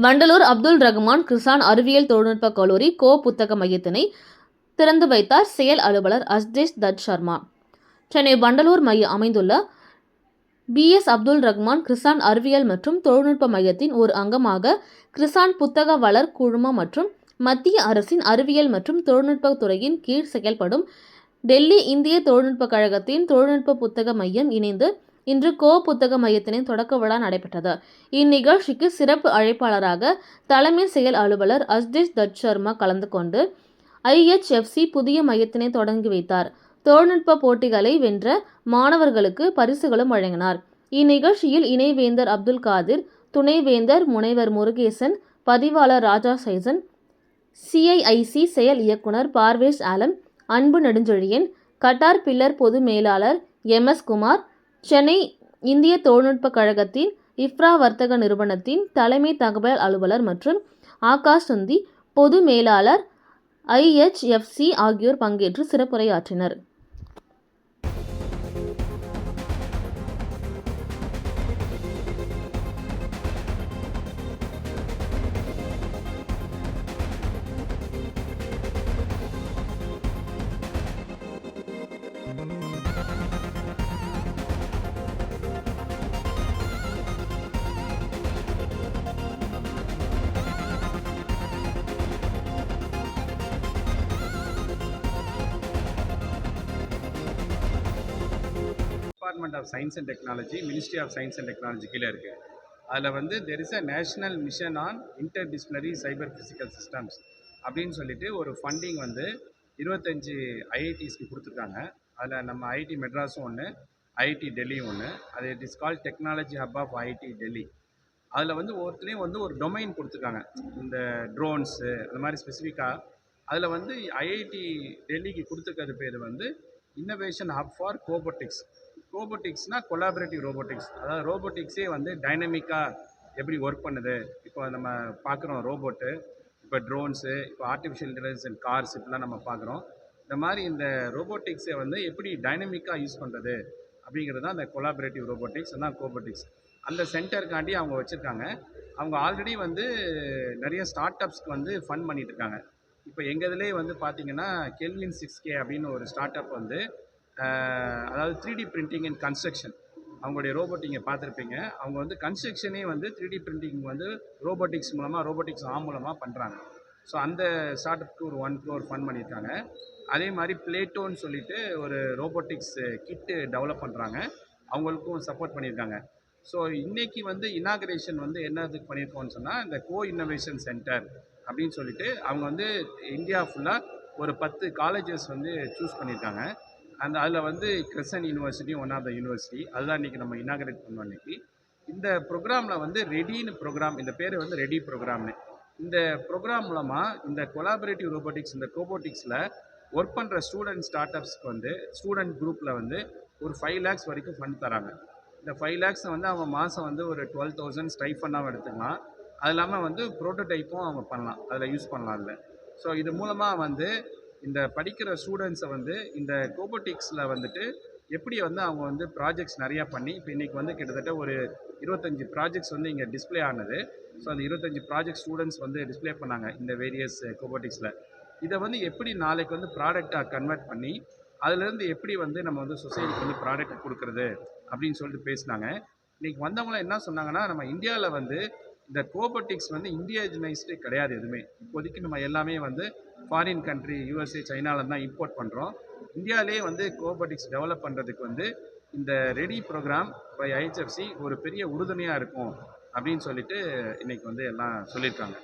வண்டலூர் அப்துல் ரஹ்மான் கிருசான் அறிவியல் தொழில்நுட்ப கல்லூரி கோ புத்தக மையத்தினை திறந்து வைத்தார் செயல் அலுவலர் அஸ்தேஷ் தத் சர்மா. சென்னை வண்டலூர் மையம் அமைந்துள்ள பிஎஸ் அப்துல் ரஹ்மான் கிருசான் அறிவியல் மற்றும் தொழில்நுட்ப மையத்தின் ஒரு அங்கமாக கிருசான் புத்தக வளர் குழுமம் மற்றும் மத்திய அரசின் அறிவியல் மற்றும் தொழில்நுட்ப துறையின் கீழ் செயல்படும் டெல்லி இந்திய தொழில்நுட்ப கழகத்தின் தொழில்நுட்ப புத்தக மையம் இணைந்து இன்று கோ புத்தக மையத்தினின் தொடக்க விழா நடைபெற்றது. இந்நிகழ்ச்சிக்கு சிறப்பு அழைப்பாளராக தலைமை செயல் அலுவலர் அஸ்தேஷ் தத் சர்மா கலந்து கொண்டு ஐஎச்எஃப்சி புதிய மையத்தினை தொடங்கி வைத்தார். தொழில்நுட்ப போட்டிகளை வென்ற மாணவர்களுக்கு பரிசுகளும் வழங்கினார். இந்நிகழ்ச்சியில் இணைவேந்தர் அப்துல் காதிர் துணைவேந்தர் முனைவர் முருகேசன் பதிவாளர் ராஜா சைசன் சிஐஐசி செயல் இயக்குனர் பார்வேஸ் ஆலம் அன்பு நெடுஞ்சொழியன் கட்டார் பில்லர் பொது மேலாளர் எம் எஸ் குமார் சென்னை இந்திய தொழில்நுட்ப கழகத்தின் இஃப்ரா வர்த்தக நிறுவனத்தின் தலைமை தகவல் அலுவலர் மற்றும் ஆகாஷ் சுந்தி பொது மேலாளர் ஐஎச்எஃப்சி ஆகியோர் பங்கேற்று சிறப்புரையாற்றினர். Department of science and technology ministry of science and technology கீழே இருக்குது அதில் வந்து there is a national mission on interdisciplinary cyber physical systems அப்படின்னு சொல்லிட்டு ஒரு ஃபண்டிங் வந்து இருபத்தஞ்சி ஐஐடிஸ்க்கு கொடுத்துருக்காங்க. அதில் நம்ம ஐஐடி மெட்ராஸும் ஒன்று ஐஐடி டெல்லியும் ஒன்று அது it is call technology hub of IIT Delhi அதில் வந்து ஒவ்வொருத்தரையும் வந்து ஒரு டொமைன் கொடுத்துருக்காங்க. இந்த ட்ரோன்ஸு அந்த மாதிரி ஸ்பெசிஃபிக்காக அதில் வந்து ஐஐடி டெல்லிக்கு கொடுத்துருக்கிறது பேர் வந்து இன்னோவேஷன் ஹப் ஃபார் கோபோட்டிக்ஸ் ரோபோட்டிக்ஸ்னால் கொலாபரேட்டிவ் ரோபோட்டிக்ஸ் அதாவது ரோபோட்டிக்ஸே வந்து டைனமிக்காக எப்படி ஒர்க் பண்ணுது? இப்போ நம்ம பார்க்குறோம் ரோபோட்டு இப்போ ட்ரோன்ஸு இப்போ ஆர்டிஃபிஷியல் இன்டெலிஜென்ஸ் அண்ட் கார்ஸ் இப்படிலாம் நம்ம பார்க்குறோம். இந்த மாதிரி இந்த ரோபோட்டிக்ஸை வந்து எப்படி டைனமிக்காக யூஸ் பண்ணுறது அப்படிங்கிறது தான் அந்த கொலாபரேட்டிவ் ரோபோட்டிக்ஸ் அதான் கோபோட்டிக்ஸ் அந்த சென்டருக்காண்டி அவங்க வச்சுருக்காங்க. அவங்க ஆல்ரெடி வந்து நிறைய ஸ்டார்ட் அப்ஸ்க்கு வந்து ஃபண்ட் பண்ணிகிட்டு இருக்காங்க. இப்போ எங்கள் இதுலேயே வந்து பார்த்தீங்கன்னா கெல்வின் சிக்ஸ் கே அப்படின்னு ஒரு ஸ்டார்ட் அப் வந்து அதாவது three D printing and construction அவங்களுடைய ரோபோட் நீங்கள் பார்த்துருப்பீங்க. அவங்க வந்து கன்ஸ்ட்ரக்ஷனே வந்து த்ரீ டி பிரிண்டிங் வந்து ரோபோட்டிக்ஸ் மூலமாக ரோபோட்டிக்ஸ் ஆம் மூலமாக பண்ணுறாங்க ஸோ அந்த ஸ்டார்ட்அப்க்கு ஒரு ஒன் க்ரோர் ஃபண்ட் பண்ணியிருக்காங்க. அதே மாதிரி பிளேட்டோன்னு சொல்லிட்டு ஒரு ரோபோட்டிக்ஸ் கிட்டு டெவலப் பண்ணுறாங்க அவங்களுக்கும் சப்போர்ட் பண்ணியிருக்காங்க. ஸோ இன்றைக்கி வந்து இனாகரேஷன் வந்து என்னதுக்கு பண்ணியிருக்கோம்னு சொன்னால் இந்த கோ இன்னோவேஷன் சென்டர் அப்படின்னு சொல்லிட்டு அவங்க வந்து இந்தியா ஃபுல்லாக ஒரு பத்து காலேஜஸ் வந்து சூஸ் பண்ணியிருக்காங்க. அந்த அதில் வந்து கிரசன் யூனிவர்சிட்டியும் ஒன் ஆஃப் த யூனிவர்சிட்டி அதுதான் இன்றைக்கி நம்ம இனாகரேட் பண்ணோம் இன்னைக்கு. இந்த ப்ரோக்ராமில் வந்து ரெடின்னு ப்ரோக்ராம் இந்த பேர் வந்து ரெடி ப்ரோக்ராம்னு இந்த ப்ரோக்ராம் மூலமாக இந்த கொலாபரேட்டிவ் ரோபோட்டிக்ஸ் இந்த கோபோட்டிக்ஸில் ஒர்க் பண்ணுற ஸ்டூடெண்ட் ஸ்டார்ட் அப்ஸ்க்கு வந்து ஸ்டூடெண்ட் குரூப்பில் வந்து ஒரு ஃபைவ் லேக்ஸ் வரைக்கும் ஃபண்ட் தராங்க. இந்த ஃபைவ் லேக்ஸை வந்து அவங்க மாதம் வந்து ஒரு டுவெல் தௌசண்ட் ஸ்டைஃபண்டாகவும் எடுத்துக்கலாம். அது இல்லாமல் வந்து ப்ரோட்டோடைப்பும் அவங்க பண்ணலாம். அதில் யூஸ் பண்ணலாம் அதில். ஸோ இது மூலமாக வந்து இந்த படிக்கிற ஸ்டூடெண்ட்ஸை வந்து இந்த கோபோட்டிக்ஸில் வந்துட்டு எப்படி வந்து அவங்க வந்து ப்ராஜெக்ட்ஸ் நிறையா பண்ணி இப்போ இன்றைக்கி வந்து கிட்டத்தட்ட ஒரு இருபத்தஞ்சி ப்ராஜெக்ட்ஸ் வந்து இங்கே டிஸ்ப்ளே ஆனது. ஸோ அந்த இருபத்தஞ்சி ப்ராஜெக்ட் ஸ்டூடெண்ட்ஸ் வந்து டிஸ்ப்ளே பண்ணாங்க இந்த வேரியஸ் கோபோட்டிக்ஸில் இதை வந்து எப்படி நாளைக்கு வந்து ப்ராடக்டாக கன்வெர்ட் பண்ணி அதுலேருந்து எப்படி வந்து நம்ம வந்து சொசைட்டிக்கு வந்து ப்ராடக்ட் கொடுக்குறது அப்படின்னு சொல்லிட்டு பேசினாங்க. இன்றைக்கி வந்தவங்களாம் என்ன சொன்னாங்கன்னா நம்ம இந்தியாவில் வந்து இந்த கோபோட்டிக்ஸ் வந்து இந்தியாஜினைஸ்டே கிடையாது எதுவுமே. இப்போதைக்கு நம்ம எல்லாமே வந்து ஃபாரின் கண்ட்ரி யூஎஸ்ஏ சைனாவில் தான் இம்போர்ட் பண்ணுறோம் இந்தியாவிலே வந்து கோபோட்டிக்ஸ் டெவலப் பண்ணுறதுக்கு வந்து இந்த ரெடி ப்ரோக்ராம் பை ஐஹெச்எஃப்சி ஒரு பெரிய உறுதுணையாக இருக்கும் அப்படின்னு சொல்லிட்டு இன்றைக்கி வந்து எல்லாம் சொல்லியிருக்காங்க.